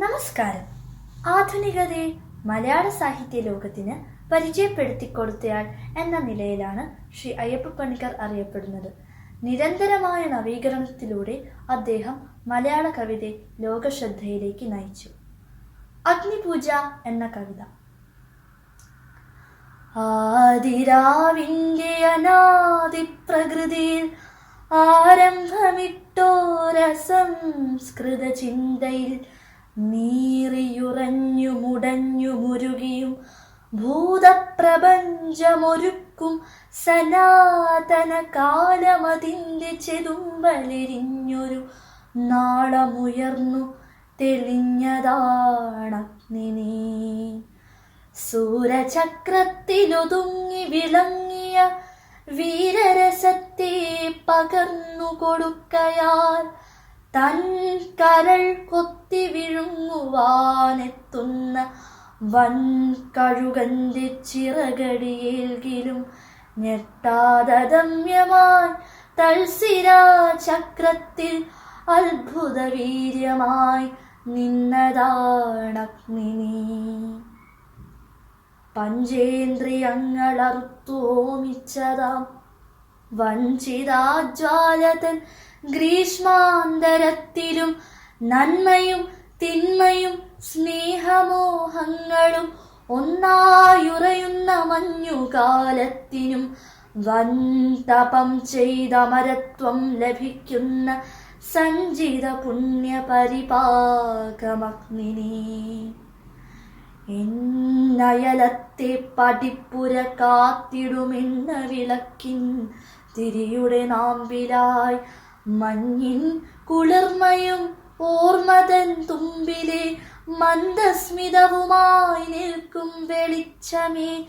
നമസ്കാരം. ആധുനികതയെ മലയാള സാഹിത്യ ലോകത്തിന് പരിചയപ്പെടുത്തിക്കൊടുത്തയാൾ എന്ന നിലയിലാണ് ശ്രീ അയ്യപ്പ പണിക്കർ അറിയപ്പെടുന്നത്. നിരന്തരമായ നവീകരണത്തിലൂടെ അദ്ദേഹം മലയാള കവിതയെ ലോകശ്രദ്ധയിലേക്ക് നയിച്ചു. അഗ്നിപൂജ എന്ന കവിത. ആദിരാവിന്റെ അനാദി പ്രകൃതിയിൽ ആരംഭമിട്ടോരസംസ്കൃത ചിന്തയിൽ നീറിയുറഞ്ഞു മുടഞ്ഞു മുരുകിയും ഭൂതപ്രപഞ്ചമൊരുക്കും സനാതന കാലമതിന്റെ ചെതുമ്പലെരിഞ്ഞൊരു നാളമുയർന്നു തെളിഞ്ഞതാണ് നീ സൂരചക്രത്തിലൊതുങ്ങി വിളങ്ങിയ വീരരസത്തെ പകർന്നു കൊടുക്കയാൽ തൻ കരൾ കൊത്തി വിഴുങ്ങുവാനെത്തുന്ന വൻ കഴുകന്റെ ചിറകടിയേൽകിലും ഞെട്ടാതമ്യമായി തൽസിരാ ചക്രത്തിൽ അത്ഭുത വീര്യമായി നിന്നതാണഗ്നി പഞ്ചേന്ദ്രിയങ്ങളർത്തോമിച്ചതാം വഞ്ചിതാജ്വാലതൻ ഗ്രീഷ്മാന്തരത്തിലും നന്മയും തിന്മയും സ്നേഹമോഹങ്ങളും ഒന്നായുറയുന്ന മഞ്ഞുകാലത്തിനും വൻ തപം ചെയ്ത മരത്വം ലഭിക്കുന്ന സഞ്ചിത പുണ്യപരിപാകമഗ്നിനീ. എന്നയലത്തെ പടിപ്പുര കാത്തിടുമെന്ന വിളക്കിൻ തിരിയുടെ നാമ്പിലായി മഞ്ഞിൻ കുളിർമയും ഓർമ്മതൻ തുമ്പിലെ മന്ദസ്മിതവുമായി നിൽക്കും വെളിച്ചമേ.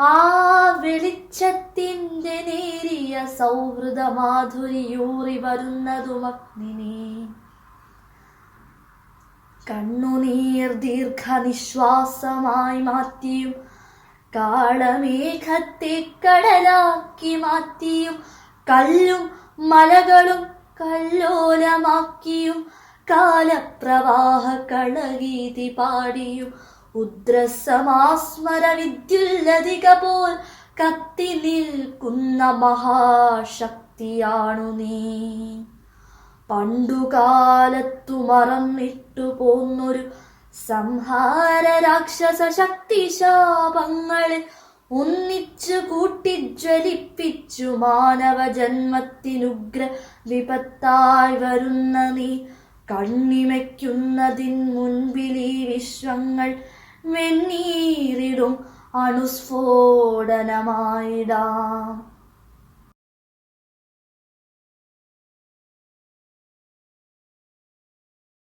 ആ വെളിച്ചത്തിന്റെ നേരിയ സൗഹൃദ മാധുരിയൂറി വരുന്നതും അഗ്നിനെ. കണ്ണുനീർ ദീർഘനിശ്വാസമായി മാറ്റിയും കാളമേഘത്തെ കടലാക്കി മാറ്റിയും കല്ലും മലകളും കല്ലോലമാക്കിയും കാലപ്രവാഹ കളഗീതി പാടിയും ഉദ്രസമാസ്മര വിദ്യുല്ലതിക പോൽ കത്തി നിൽക്കുന്ന മഹാശക്തിയാണു നീ. പണ്ടുകാലത്തു മറന്നിട്ടു പോന്നൊരു സംഹാര രാക്ഷസ ശക്തിശാപങ്ങളെ ഒന്നിച്ചു കൂട്ടി ജ്വലിപ്പിച്ചു മാനവ ജന്മത്തിനുഗ്ര വിപത്തായി വരുന്ന നീ കണ്ണിമയ്ക്കുന്നതിൻ മുൻപിൽ ഈ വിശ്വങ്ങൾ വെണ്ണീറിടും അണുസ്ഫോടനമായിടാം.